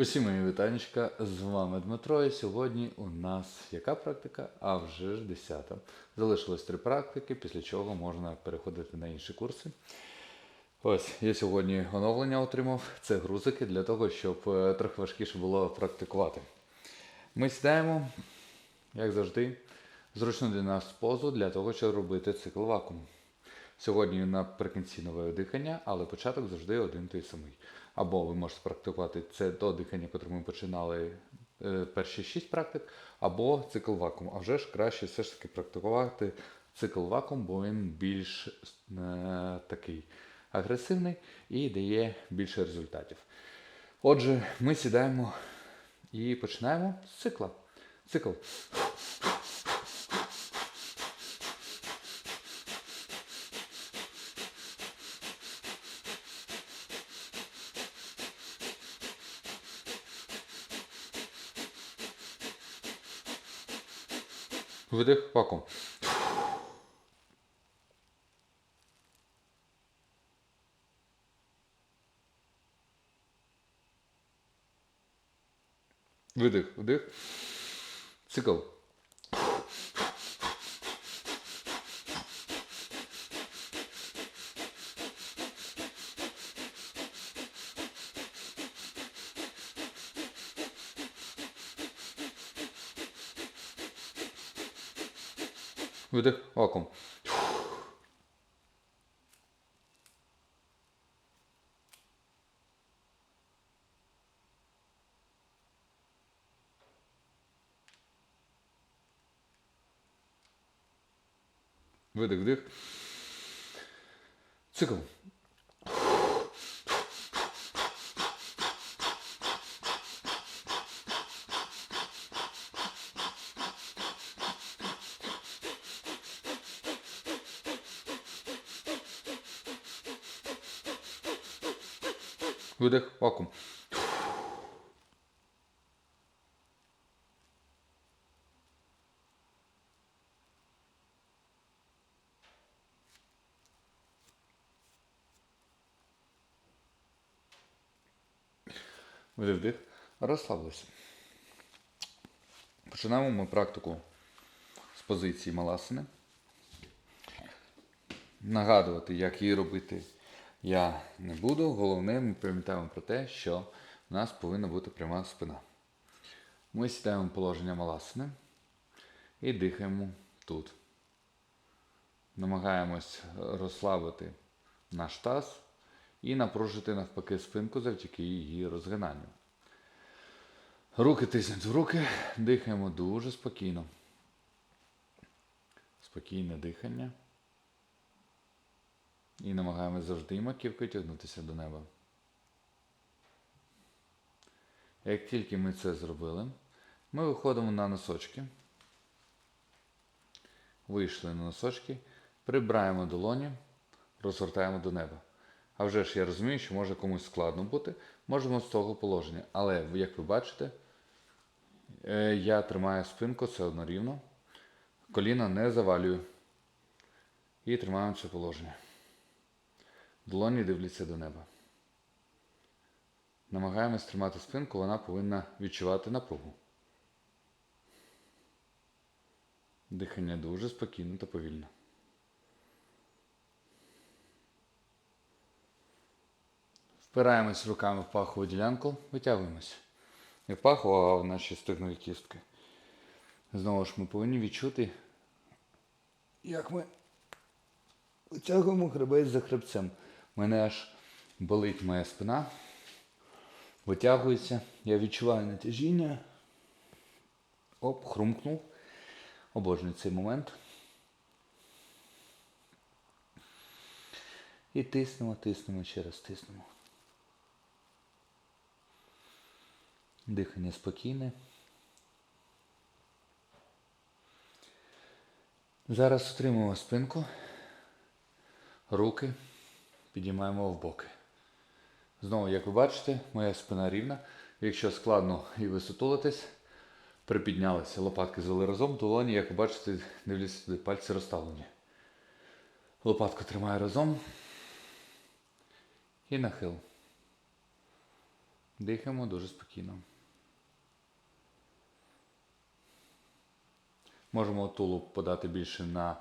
Усі мої вітанечка, з вами Дмитро, і сьогодні у нас яка практика? А вже ж 10. Залишилось три практики, після чого можна переходити на інші курси. Ось, я сьогодні оновлення отримав. Це грузики для того, щоб е, трохи важкіше було практикувати. Ми сідаємо, як завжди, зручну для нас позу для того, щоб робити цикл вакуум. Сьогодні наприкінці нове дихання, але початок завжди один той самий. Або ви можете практикувати це до дихання, котре ми починали е, перші шість практик, або цикл вакуум. А вже ж краще все ж таки практикувати цикл вакуум, бо він більш е, такий агресивний і дає більше результатів. Отже, ми сідаємо і починаємо з цикла. Цикл. Видих, вакуум. Видих, вдих. Цикл. Видих, вакуум. Видих, вдих. Цикл. Видих, вакуум. Вдих. Розслабилися. Починаємо ми практику з позиції маласини. Нагадувати, як її робити, я не буду. Головне, ми пам'ятаємо про те, що у нас повинна бути пряма спина. Ми сідаємо в положення маласини і дихаємо тут. Намагаємось розслабити наш таз і напружити навпаки спинку завдяки її розгинанню. Руки тиснуть в руки, дихаємо дуже спокійно. Спокійне дихання. І намагаємось завжди маківкою тягнутися до неба. Як тільки ми це зробили, ми виходимо на носочки. Вийшли на носочки, прибираємо долоні, розгортаємо до неба. А вже ж я розумію, що може комусь складно бути, можемо з того положення. Але, як ви бачите, е, я тримаю спинку все одно рівно, коліна не завалюю. І тримаємо це положення. Долоні дивляться до неба. Намагаємось тримати спинку, вона повинна відчувати напругу. Дихання дуже спокійно та повільно. Впираємось руками в пахову ділянку, витягуємось. Не в паху, а в наші стигнові кістки. Знову ж ми повинні відчути, як ми витягуємо хребець за хребцем. Мене аж болить моя спина. Витягується. Я відчуваю натяжіння. Оп, хрумкнув. Обожнюю цей момент. І тиснемо, тиснемо, ще раз тиснемо. Дихання спокійне. Зараз отримуємо спинку, руки підіймаємо в боки. Знову, як ви бачите, моя спина рівна. Якщо складно і ви сутулитесь, припіднялися, лопатки звели разом, долоні, як ви бачите, дивлюся сюди, пальці розставлені. Лопатку тримаю разом і нахил. Дихаємо дуже спокійно. Можемо тулуб подати більше на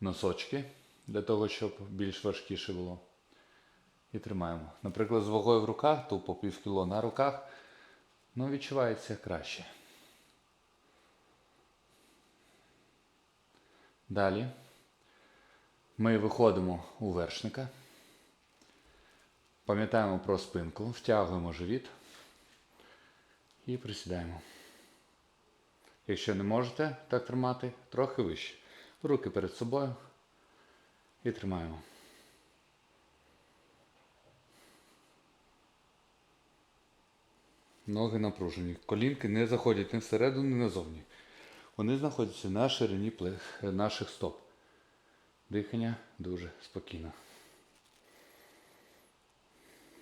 носочки, для того, щоб більш важкіше було. І тримаємо. Наприклад, з вагою в руках, то по пів кіло на руках, ну відчувається краще. Далі ми виходимо у вершника. Пам'ятаємо про спинку, втягуємо живіт і присідаємо. Якщо не можете так тримати, трохи вище. Руки перед собою і тримаємо. Ноги напружені. Колінки не заходять ні всередину, ні назовні. Вони знаходяться на ширині плеч- наших стоп. Дихання дуже спокійно.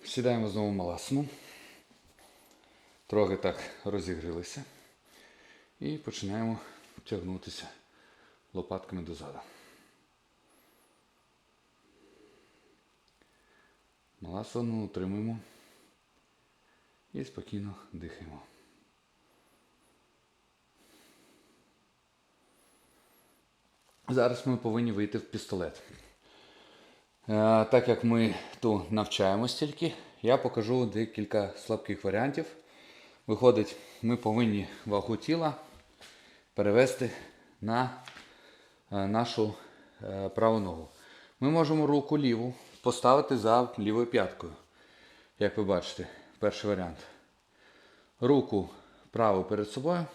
Сідаємо знову маласну. Трохи так розігрілися. І починаємо тягнутися лопатками дозаду. Маласану утримуємо і спокійно дихаємо. Зараз ми повинні вийти в пістолет. Е, Так як ми тут навчаємось тільки, я покажу декілька слабких варіантів. Виходить, ми повинні вагу тіла перевести на е, нашу е, праву ногу. Ми можемо руку ліву поставити за лівою п'яткою. Як ви бачите, перший варіант. Руку праву перед собою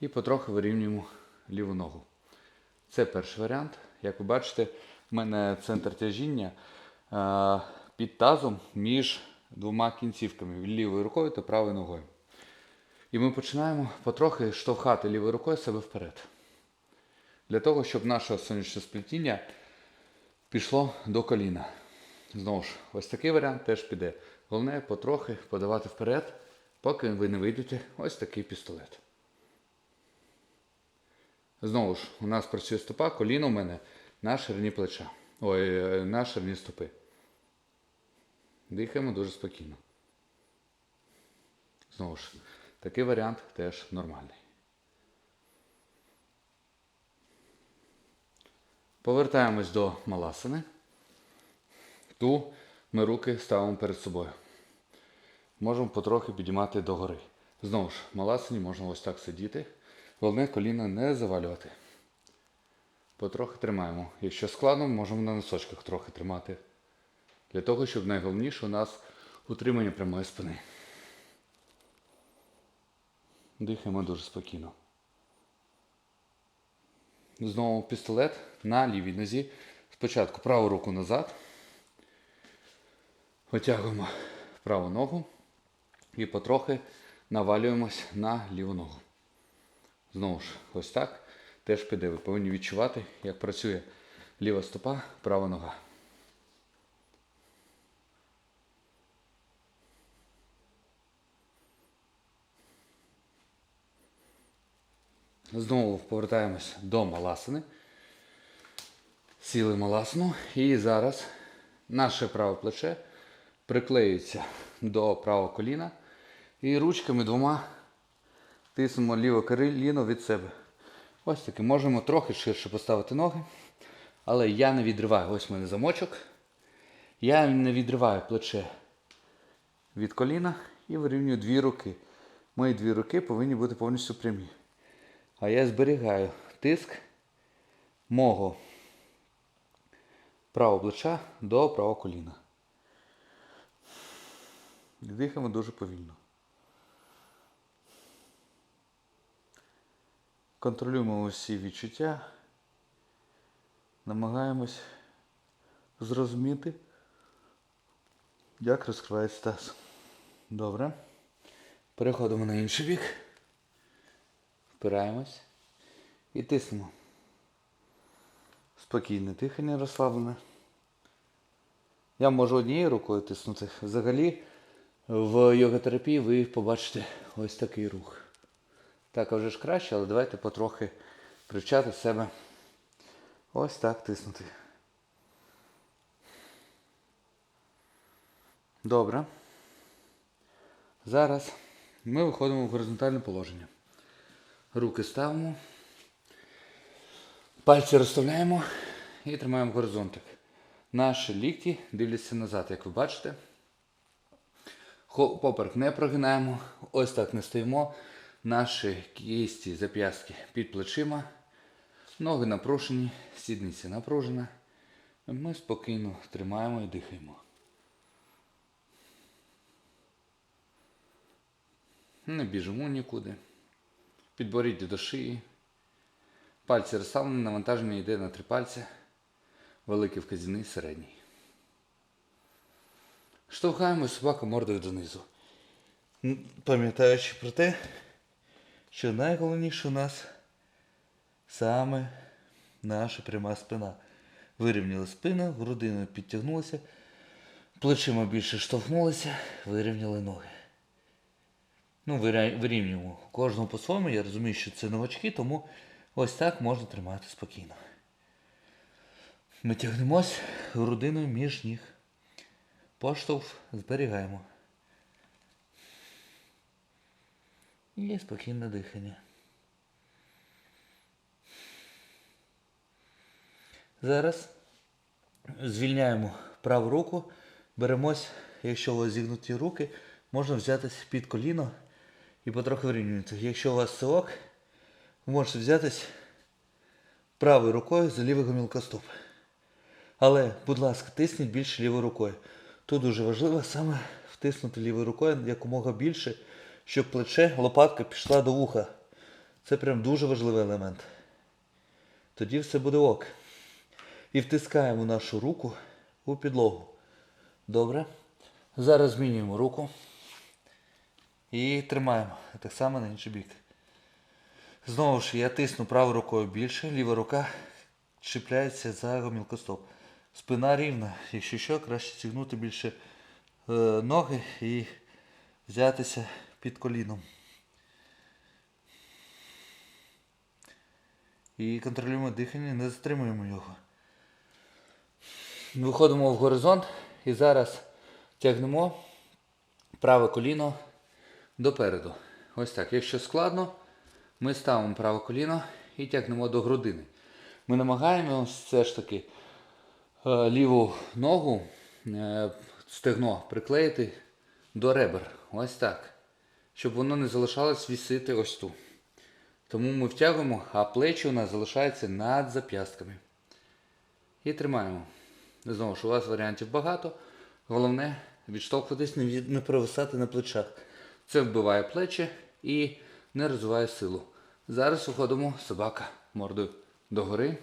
і потрохи вирівнюємо ліву ногу. Це перший варіант. Як ви бачите, в мене центр тяжіння е, під тазом між двома кінцівками лівою рукою та правою ногою. І ми починаємо потрохи штовхати лівою рукою себе вперед. Для того, щоб наше сонячне сплетіння пішло до коліна. Знову ж, ось такий варіант теж піде. Головне потрохи подавати вперед, поки ви не вийдете ось такий пістолет. Знову ж, у нас працює стопа, коліно у мене на ширині плеча. Ой, е, на ширині стопи. Дихаємо дуже спокійно. Знову ж, такий варіант теж нормальний. Повертаємось до маласини. Ту ми руки ставимо перед собою. Можемо потрохи підіймати догори. Знову ж, маласині можна ось так сидіти. Головне коліна не завалювати. Потрохи тримаємо. Якщо складно, можемо на носочках трохи тримати. Для того, щоб найголовніше у нас утримання прямої спини. Дихаємо дуже спокійно. Знову пістолет на лівій нозі. Спочатку праву руку назад. Витягуємо праву ногу і потрохи навалюємось на ліву ногу. Знову ж, ось так. Теж піде. Ви повинні відчувати, як працює ліва стопа, права нога. Знову повертаємось до маласини. Сіли маласину. І зараз наше праве плече приклеюється до правого коліна. І ручками двома тиснемо ліве коліно від себе. Ось таки. Можемо трохи ширше поставити ноги. Але я не відриваю. Ось у мене замочок. Я не відриваю плече від коліна і вирівнюю дві руки. Мої дві руки повинні бути повністю прямі. А я зберігаю тиск мого правого плеча до правого коліна. Дихаємо дуже повільно. Контролюємо усі відчуття. Намагаємось зрозуміти, як розкривається таз. Добре. Переходимо на інший бік. Впираємось і тиснемо. Спокійне дихання розслаблене. Я можу однією рукою тиснути. Взагалі в йога-терапії ви побачите ось такий рух. Так, а вже ж краще, але давайте потрохи привчати себе ось так тиснути. Добре. Зараз ми виходимо в горизонтальне положення. Руки ставимо. Пальці розставляємо і тримаємо горизонтик. Наші лікті дивляться назад, як ви бачите. Поперек не прогинаємо. Ось так не стоїмо. Наші кісті, зап'ястки під плечима. Ноги напружені, сідниця напружена. Ми спокійно тримаємо і дихаємо. Не біжимо нікуди. Підборіддя до шиї. Пальці розставлені, навантаження йде на три пальці. Великий вказівний, середній. Штовхаємо собаку мордою донизу. Пам'ятаючи про те, що найголовніше у нас саме наша пряма спина. Вирівняли спину, грудиною підтягнулися, плечима більше штовхнулися, вирівняли ноги. Ну, вирівнюємо кожного по-своєму. Я розумію, що це новачки, тому ось так можна тримати спокійно. Ми тягнемось грудиною між ніг. Поштовх зберігаємо. І спокійне дихання. Зараз звільняємо праву руку, беремось, якщо у вас зігнуті руки, можна взятись під коліно і потрохи вирівнювати. Якщо у вас це ок, ви можете взятись правою рукою за лівий гомілкостоп. Але, будь ласка, тисніть більше лівою рукою. Тут дуже важливо саме втиснути лівою рукою якомога більше, щоб плече, лопатка пішла до вуха. Це прям дуже важливий елемент. Тоді все буде ок. І втискаємо нашу руку у підлогу. Добре. Зараз змінюємо руку. І тримаємо. Так само на інший бік. Знову ж я тисну правою рукою більше, ліва рука чіпляється за гомілкостоп. Спина рівна. Якщо що, краще зігнути більше е, ноги і взятися під коліном. І контролюємо дихання, не затримуємо його. Виходимо в горизонт і зараз тягнемо праве коліно допереду. Ось так. Якщо складно, ми ставимо праве коліно і тягнемо до грудини. Ми намагаємося все ж таки ліву ногу, е, стегно приклеїти до ребер. Ось так. Щоб воно не залишалось вісити ось тут. Тому ми втягуємо, а плечі у нас залишаються над зап'ястками. І тримаємо. Знову ж у вас варіантів багато. Головне відштовхуватись, не провисати на плечах. Це вбиває плечі і не розвиває силу. Зараз виходимо собака мордою догори.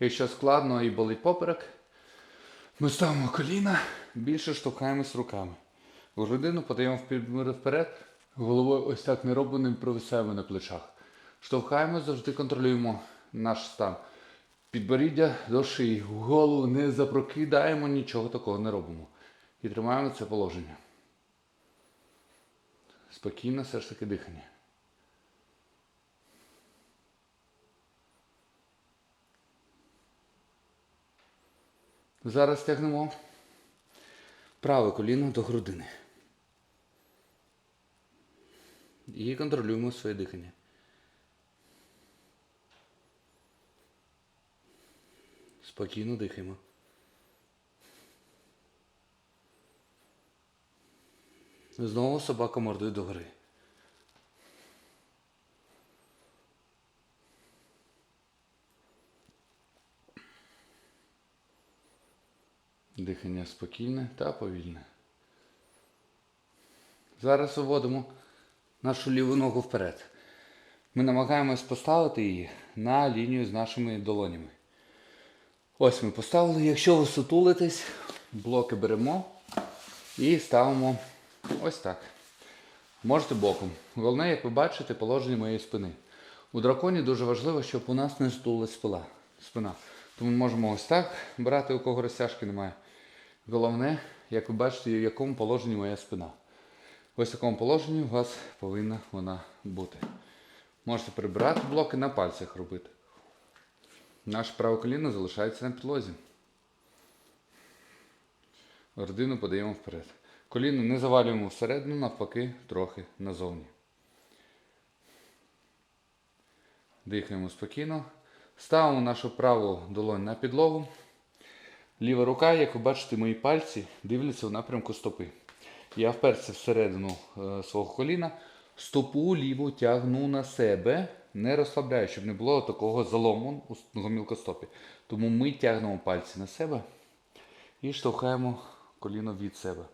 Якщо складно і болить поперек, ми ставимо коліна, більше штовхаємось руками. Грудину подаємо вперед, головою ось так не робимо, не провисаємо на плечах. Штовхаємо, завжди контролюємо наш стан. Підборіддя до шиї, голову не запрокидаємо, нічого такого не робимо. І тримаємо це положення. Спокійно все ж таки дихання. Зараз тягнемо праве коліно до грудини. І контролюємо своє дихання. Спокійно дихаємо. Знову собака мордою догори. Дихання спокійне та повільне. Зараз виводимо нашу ліву ногу вперед. Ми намагаємось поставити її на лінію з нашими долонями. Ось ми поставили. Якщо ви сутулитесь, блоки беремо і ставимо ось так. Можете боком. Головне, як ви бачите, положення моєї спини. У драконі дуже важливо, щоб у нас не стулилась спина. Тому можемо ось так брати, у кого розтяжки немає. Головне, як ви бачите, в якому положенні моя спина. Ось в такому положенні у вас повинна вона бути. Можете прибирати блоки на пальцях робити. Наше праве коліно залишається на підлозі. Родину подаємо вперед. Коліно не завалюємо всередину, навпаки, трохи назовні. Дихаємо спокійно. Ставимо нашу праву долонь на підлогу. Ліва рука, як ви бачите, мої пальці дивляться в напрямку стопи. Я вперся всередину е, свого коліна, стопу ліву тягну на себе, не розслабляю, щоб не було такого залому у гомілкостопі. Тому ми тягнемо пальці на себе і штовхаємо коліно від себе.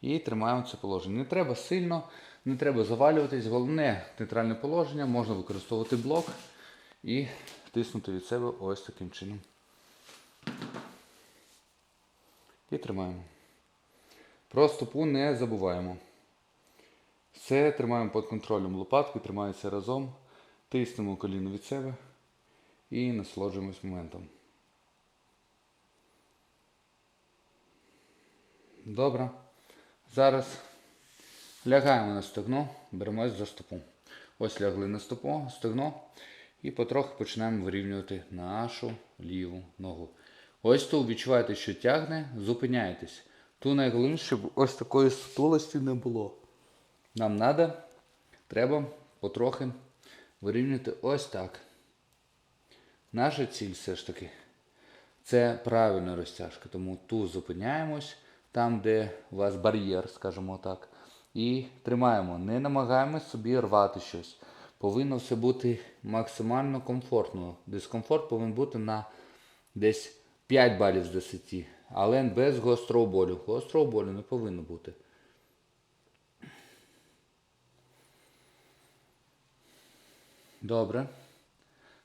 І тримаємо це положення. Не треба сильно, не треба завалюватись. Головне нейтральне положення, можна використовувати блок і тиснути від себе ось таким чином. І тримаємо. Про стопу не забуваємо. Все тримаємо під контролем. Лопатки тримаються разом. Тиснемо коліно від себе і насолоджуємось моментом. Добре. Зараз лягаємо на стегно, беремось за стопу. Ось лягли на стопу, стегно. І потрохи починаємо вирівнювати нашу ліву ногу. Ось тут відчуваєте, що тягне, зупиняєтесь. Тут найголовніше, щоб ось такої сутулості не було. Нам треба, треба потрохи вирівнювати ось так. Наша ціль все ж таки це правильна розтяжка. Тому тут зупиняємось, там, де у вас бар'єр, скажімо так. І тримаємо. Не намагаємось собі рвати щось. Повинно все бути максимально комфортно. Дискомфорт повинен бути на десь 5 балів з 10, але без гострого болю. Гострого болю не повинно бути. Добре.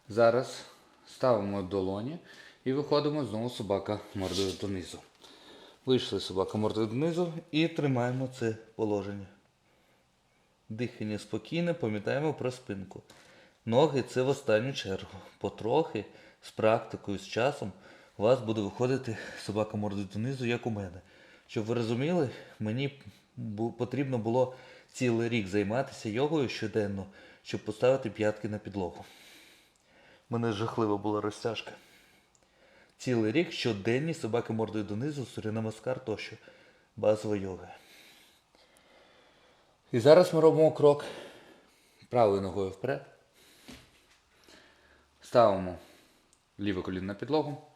Зараз ставимо долоні і виходимо знову собака мордою донизу. Вийшли собака мордою донизу І тримаємо це положення. Дихання спокійне, пам'ятаємо про спинку. Ноги це в останню чергу. Потрохи, з практикою, з часом, у вас буде виходити собака мордою донизу, як у мене. Щоб ви розуміли, мені потрібно було цілий рік займатися йогою щоденно, щоб поставити п'ятки на підлогу. Мене жахлива була розтяжка. Цілий рік щоденні собаки мордою донизу, сурінамаскар тощо. Базова йога. І зараз ми робимо крок правою ногою вперед. Ставимо ліве коліно на підлогу.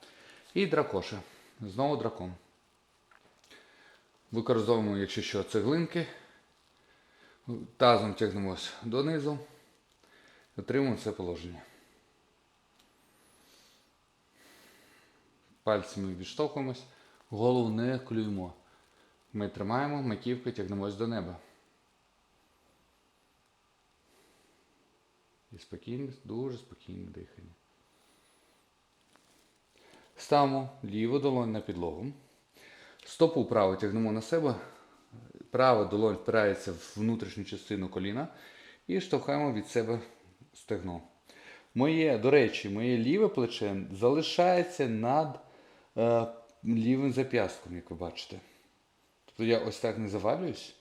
І дракоша. Знову дракон. Використовуємо, якщо що, цеглинки. Тазом тягнемось донизу. Отримуємо це положення. Пальцями відштовхуємось, голову не клюємо. Ми тримаємо, маківкою тягнемось до неба. І спокійне, дуже спокійне дихання. Ставимо ліву долонь на підлогу. Стопу праву тягнемо на себе. Права долонь впирається в внутрішню частину коліна і штовхаємо від себе стегно. Моє, до речі, моє ліве плече залишається над е, лівим зап'ястком, як ви бачите. Тобто я ось так не завалююсь,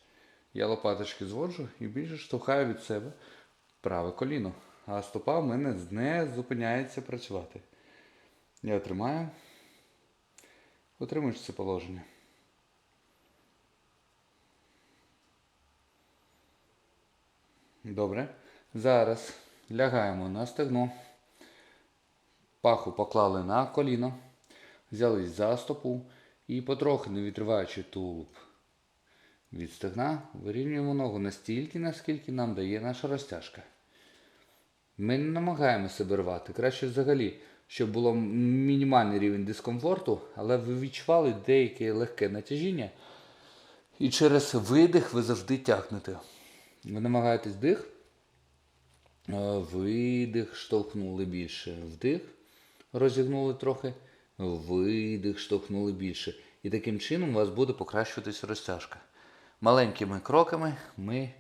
я лопаточки зводжу і більше штовхаю від себе праве коліно. А стопа в мене не зупиняється працювати. Я тримаю. Отримуєш це положення. Добре. Зараз лягаємо на стегно. Паху поклали на коліно. Взялись за стопу і потрохи, не відриваючи тулуб від стегна, вирівнюємо ногу настільки, наскільки нам дає наша розтяжка. Ми не намагаємося себе рвати. Краще взагалі, щоб було мінімальний рівень дискомфорту, але ви відчували деяке легке натяжіння. І через видих ви завжди тягнете. Ви намагаєтесь дих, е, видих, штовхнули більше. Вдих, розігнули трохи, видих, штовхнули більше. І таким чином у вас буде покращуватися розтяжка. Маленькими кроками ми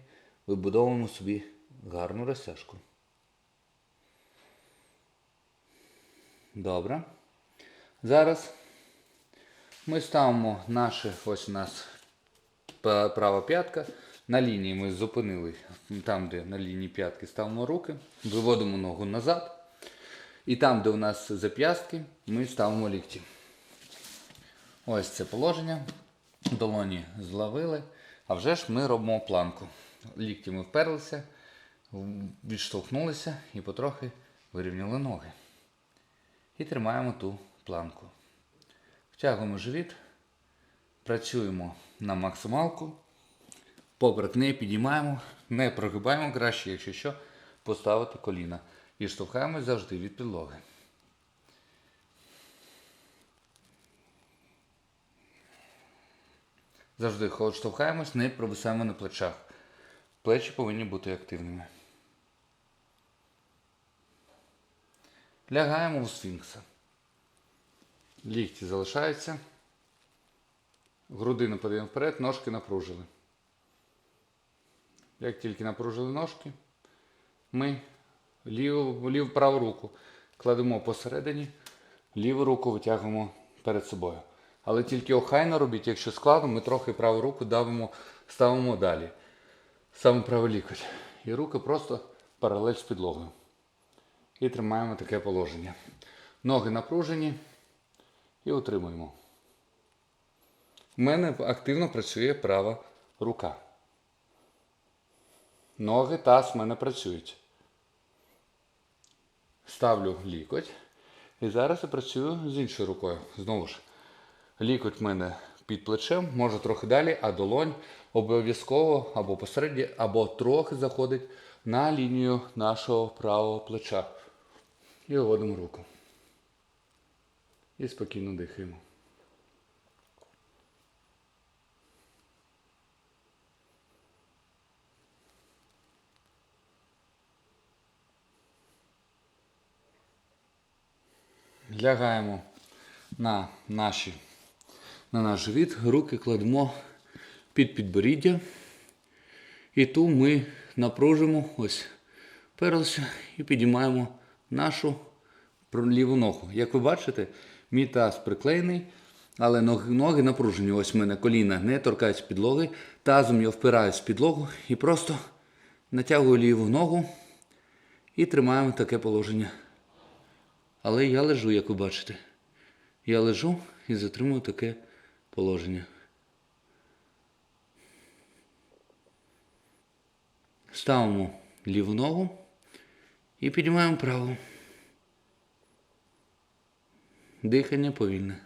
вибудовуємо собі гарну розтяжку. Добре. Зараз ми ставимо наше, ось у нас права п'ятка. На лінії ми зупинили, там, де на лінії п'ятки ставимо руки, виводимо ногу назад. І там, де у нас зап'ястки, ми ставимо лікті. Ось це положення. долоні зловили. А вже ж ми робимо планку. Ліктями вперлися, відштовхнулися і потрохи вирівняли ноги. І тримаємо ту планку. Втягуємо живіт, працюємо на максималку. Поперек не підіймаємо, не прогибаємо краще, якщо що, поставити коліна. І штовхаємось завжди від підлоги. Завжди штовхаємось, не провисаємо на плечах. Плечі повинні бути активними. Лягаємо у сфінкса. Лікті залишаються. Грудину подаємо вперед, ножки напружили. Як тільки напружили ножки, ми ліву, ліву праву руку кладемо посередині, ліву руку витягуємо перед собою. Але тільки охайно робіть, якщо складно, ми трохи праву руку давимо, ставимо далі. Саме правий лікоть. І руки просто паралель з підлогою. І тримаємо таке положення. Ноги напружені і утримуємо. У мене активно працює права рука. Ноги, таз в мене працюють. Ставлю лікоть. І зараз я працюю з іншою рукою. Знову ж, лікоть в мене під плечем, може трохи далі, а долонь обов'язково або посередні, або трохи заходить на лінію нашого правого плеча. І виводимо руку. І спокійно дихаємо. Лягаємо на, наші, на наш живіт, руки кладемо під підборіддя. І ту ми напружимо, ось перлися і підіймаємо нашу ліву ногу. Як ви бачите, мій таз приклеєний, але ноги, ноги напружені. Ось в мене коліна не торкаються підлоги. Тазом я впираюсь в підлогу і просто натягую ліву ногу і тримаємо таке положення. Але я лежу, як ви бачите. Я лежу і затримую таке положення. Ставимо ліву ногу і піднімаємо праву. Дихання повільне.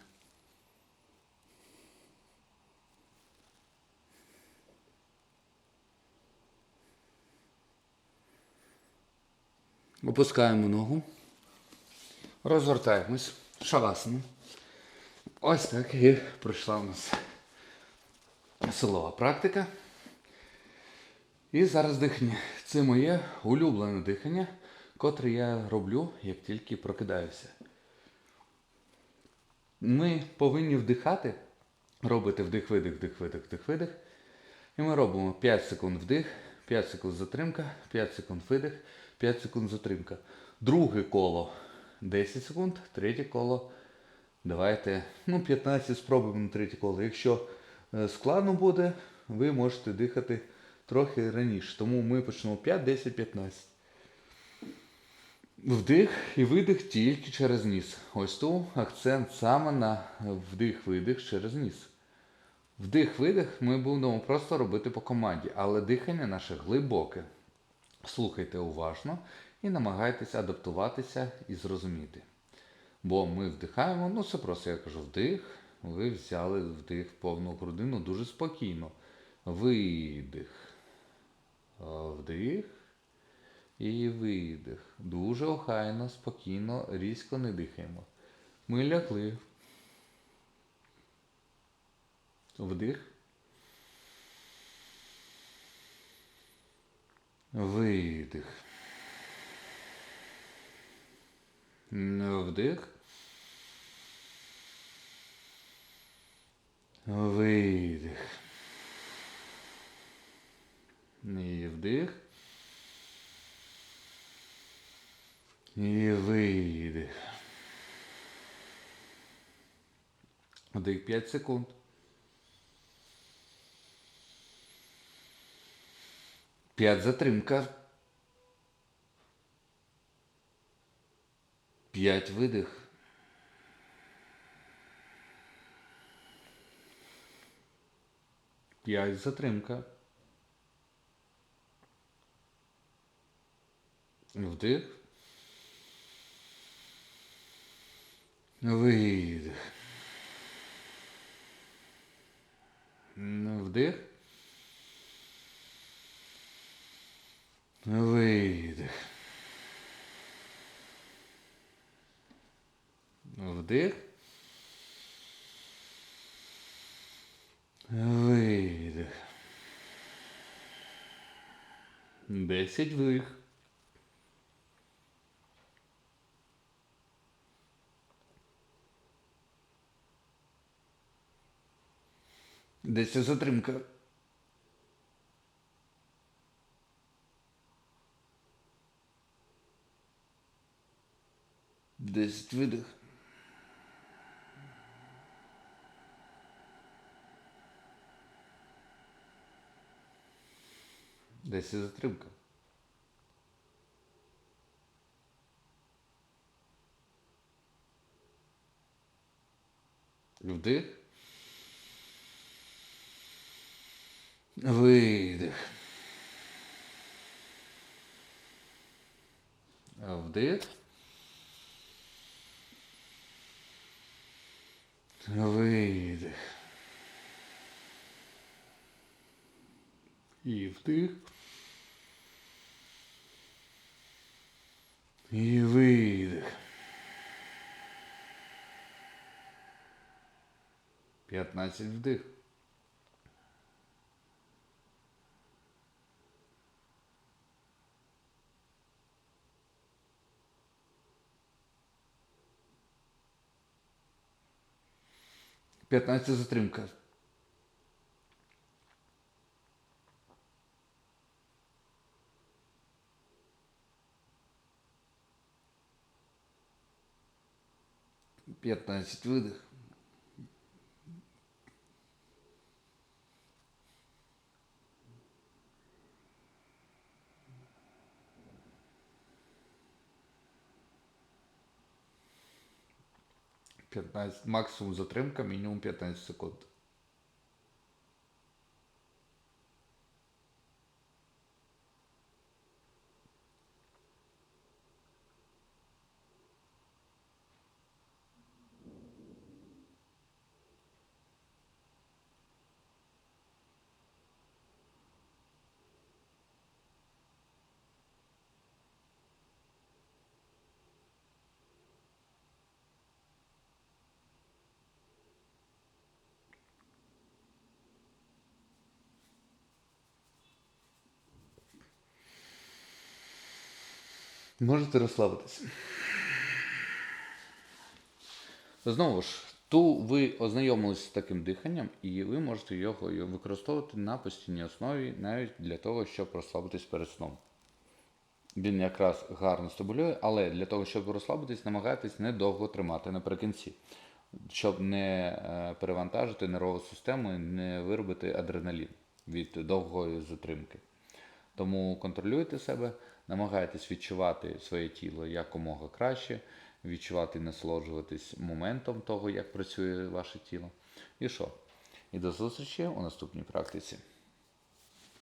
Опускаємо ногу. Розвертаємось. Шавасана. Ось так і пройшла у нас силова практика. І зараз дихання. Це моє улюблене дихання, котре я роблю, як тільки прокидаюся. Ми повинні вдихати, робити вдих-видих, вдих-видих, вдих-видих. І ми робимо 5 секунд вдих, 5 секунд затримка, 5 секунд видих, 5 секунд затримка. Друге коло 10 секунд, третє коло. Давайте ну, 15 спробуємо на третє коло. Якщо е, складно буде, ви можете дихати трохи раніше. Тому ми почнемо 5, 10, 15. Вдих і видих тільки через ніс. Ось тут акцент саме на вдих-видих через ніс. Вдих-видих ми будемо просто робити по команді, але дихання наше глибоке. Слухайте уважно і намагайтеся адаптуватися і зрозуміти. Бо ми вдихаємо, ну це просто я кажу вдих, ви взяли вдих повну грудину дуже спокійно. Видих. А, Вдих. І видих. Дуже охайно, спокійно, різко не дихаємо. Ми лягли. Вдих. Видих. Вдих. Видих. І вдих. І видих. Вдих 5 секунд. П'ять затримка. П'ять видих. П'ять затримка. Вдих. Видих. Вдих. Видих. Вдих. Видих. Десять вдих. Десять затримка. Десять видих. Десять затримка. Вдих. Видих. Вдих. Видих. І вдих. І видих. П'ятнадцять вдих. П'ятнадцять затримка. П'ятнадцять видих. П'ятнадцять максимум затримка, мінімум 15 секунд. Можете розслабитися. Знову ж, ту ви ознайомилися з таким диханням, і ви можете його використовувати на постійній основі навіть для того, щоб розслабитись перед сном. Він якраз гарно стимулює, але для того, щоб розслабитись, намагайтесь недовго тримати наприкінці, щоб не е, перевантажити нервову систему і не виробити адреналін від довгої затримки. Тому контролюйте себе, намагайтесь відчувати своє тіло якомога краще, відчувати і насолоджуватись моментом того, як працює ваше тіло. І що? І до зустрічі у наступній практиці.